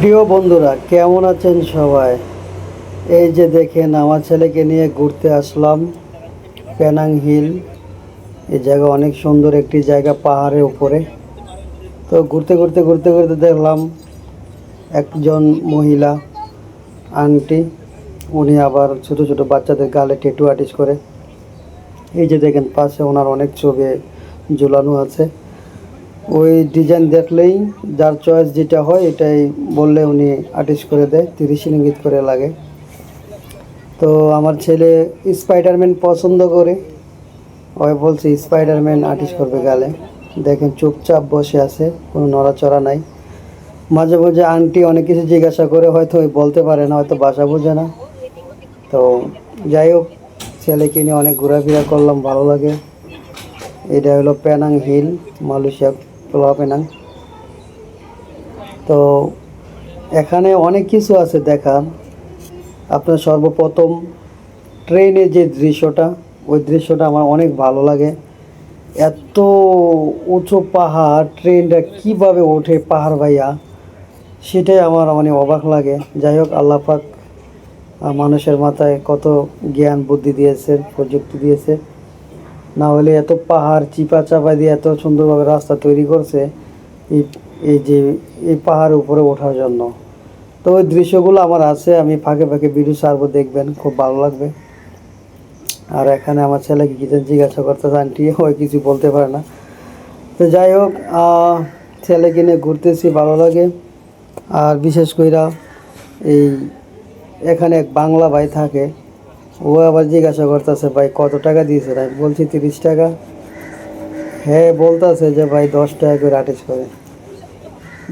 প্রিয় বন্ধুরা, কেমন আছেন সবাই? এই যে দেখেন, আমার ছেলেকে নিয়ে ঘুরতে আসলাম, পেনাং হিল। এই জায়গা অনেক সুন্দর একটি জায়গা, পাহাড়ের উপরে। তো ঘুরতে ঘুরতে ঘুরতে ঘুরতে দেখলাম একজন মহিলা, আন্টি। উনি আবার ছোট ছোট বাচ্চাদের গালে টেটু আর্টিস্ট করে। এই যে দেখেন, পাশে ওনার অনেক ছবি ঝুলানো আছে। ওই ডিজাইন দেখলেই যার চয়েস যেটা হয়, এটাই বললে উনি আর্টিস্ট করে দেয়, তিরিশ ইঙ্গিত করে লাগে। তো আমার ছেলে স্পাইডারম্যান পছন্দ করে। ওই বলছে স্পাইডারম্যান আর্টিস্ট করবে গালে। দেখেন চুপচাপ বসে আছে, কোনো নড়াচড়া নাই। মাঝে মাঝে আন্টি অনেক কিছু জিজ্ঞাসা করে, হয়তো ওই বলতে পারে না, হয়তো বাসা বোঝে না। তো যাই হোক, ছেলেকে নিয়ে অনেক ঘোরাফেরা করলাম, ভালো লাগে। এটা হলো পেনাং হিল মালয়েশিয়া পোলা পেনাং তো এখানে অনেক কিছু আছে দেখার আপনার সর্বপ্রথম ট্রেনে যে দৃশ্যটা ওই দৃশ্যটা আমার অনেক ভালো লাগে। এত উঁচু পাহাড় ট্রেনটা কীভাবে ওঠে পাহাড় ভাইয়া সেটাই আমার মানে অবাক লাগে। যাই হোক আল্লাহ পাক আহ, মানুষের মাথায় কত জ্ঞান বুদ্ধি দিয়েছে প্রযুক্তি দিয়েছে। না হলে এত পাহাড় চিপা চাপা দিয়ে এত সুন্দরভাবে রাস্তা তৈরি করছে এই এই যে এই পাহাড়ের উপরে ওঠার জন্য। তো ওই দৃশ্যগুলো আমার আছে আমি ফাঁকে ফাঁকে ভিডিও সারবো দেখবেন খুব ভালো লাগবে। আর এখানে আমার ছেলেকে কিছু জিজ্ঞাসা করতেছে আন্টি ওই কিছু বলতে পারে না। তো যাই হোক আহ, ছেলেকে নিয়ে ঘুরতেছি ভালো লাগে। আর বিশেষ কইরা এই এখানে এক বাংলা ভাই থাকে ও আবার জিজ্ঞাসা করতেছে, ভাই, কত টাকা দিয়েছে? আমি বলছি তিরিশ টাকা। হ্যাঁ বলতেছে যে, ভাই, দশ টাকা করে আর্টিস্ট করে।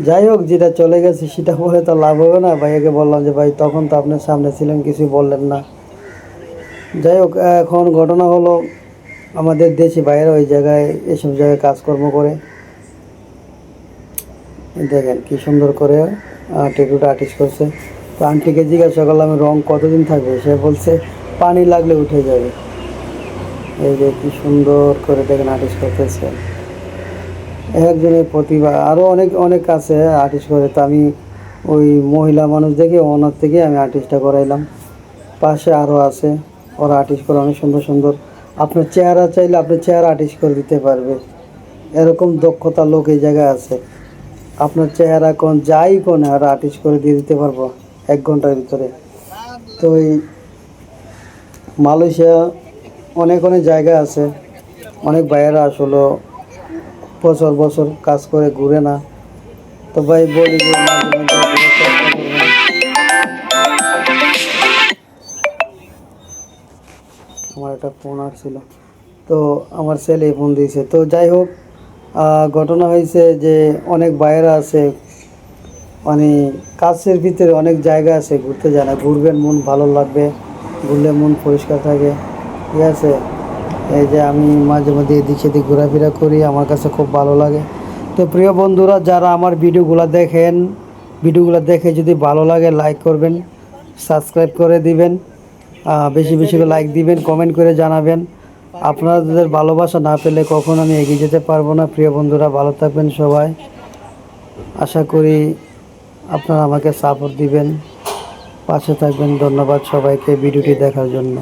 যাই হোক, যেটা চলে গেছে, সেটা বলে তো লাভ হবে না। ভাইয়াকে বললাম যে, ভাই, তখন তো আপনার সামনে ছিলেন কিছু বললেন না। যাই হোক, এখন ঘটনা হলো, আমাদের দেশি বাইরে ওই জায়গায় এসব জায়গায় কাজকর্ম করে। দেখেন কি সুন্দর করে টেটুটা আর্টিস্ট করছে। তো আন্টিকে জিজ্ঞাসা করলাম, রং কতদিন থাকবে? সে বলছে পানি লাগলে উঠে যাবে। এই যে কি সুন্দর করে দেখেন আর্টিস্ট করতেছে। একজনের প্রতিভা আরও অনেক অনেক আছে আর্টিস্ট করে। তো আমি ওই মহিলা মানুষ দেখে ওনার থেকে আমি আর্টিস্টটা করাইলাম। পাশে আরও আছে, ওরা আর্টিস্ট করে অনেক সুন্দর সুন্দর। আপনার চেহারা চাইলে আপনার চেহারা আর্টিস্ট করে দিতে পারবে। এরকম দক্ষতা লোক এই জায়গায় আছে। আপনার চেহারা কোন, যাই কোন, আর আর্টিস্ট করে দিয়ে দিতে পারব এক ঘণ্টার ভিতরে। তো এই মালয়েশিয়া অনেক অনেক জায়গা আছে। অনেক ভাইয়েরা আসলে। বছর বছর কাজ করে ঘুরে না। তো ভাই বলি। আমার একটা ফোন আসছিল। তো আমার ছেলে ফোন দিয়েছে। তো যাই হোক ঘটনা হয়েছে যে অনেক বাইরে আছে মানে কাছের ভিতরে অনেক জায়গা আছে, ঘুরতে যায় না। ঘুরবেন, মন ভালো লাগবে। ঘুরলে মন পরিষ্কার থাকে। ঠিক আছে? এই যে আমি মাঝে মধ্যে এদিক সেদিক ঘোরাফেরা করি, আমার কাছে খুব ভালো লাগে। তো প্রিয় বন্ধুরা, যারা আমার ভিডিওগুলো দেখেন, ভিডিওগুলো দেখে যদি ভালো লাগে লাইক করবেন সাবস্ক্রাইব করে দিবেন বেশি বেশি করে লাইক দিবেন কমেন্ট করে জানাবেন। আপনাদের ভালোবাসা না পেলে কখন আমি এগিয়ে যেতে পারব না। প্রিয় বন্ধুরা, ভালো থাকবেন সবাই। আশা করি আপনারা আমাকে সাপোর্ট দিবেন। পাশে থাকবেন। ধন্যবাদ সবাইকে ভিডিওটি দেখার জন্য।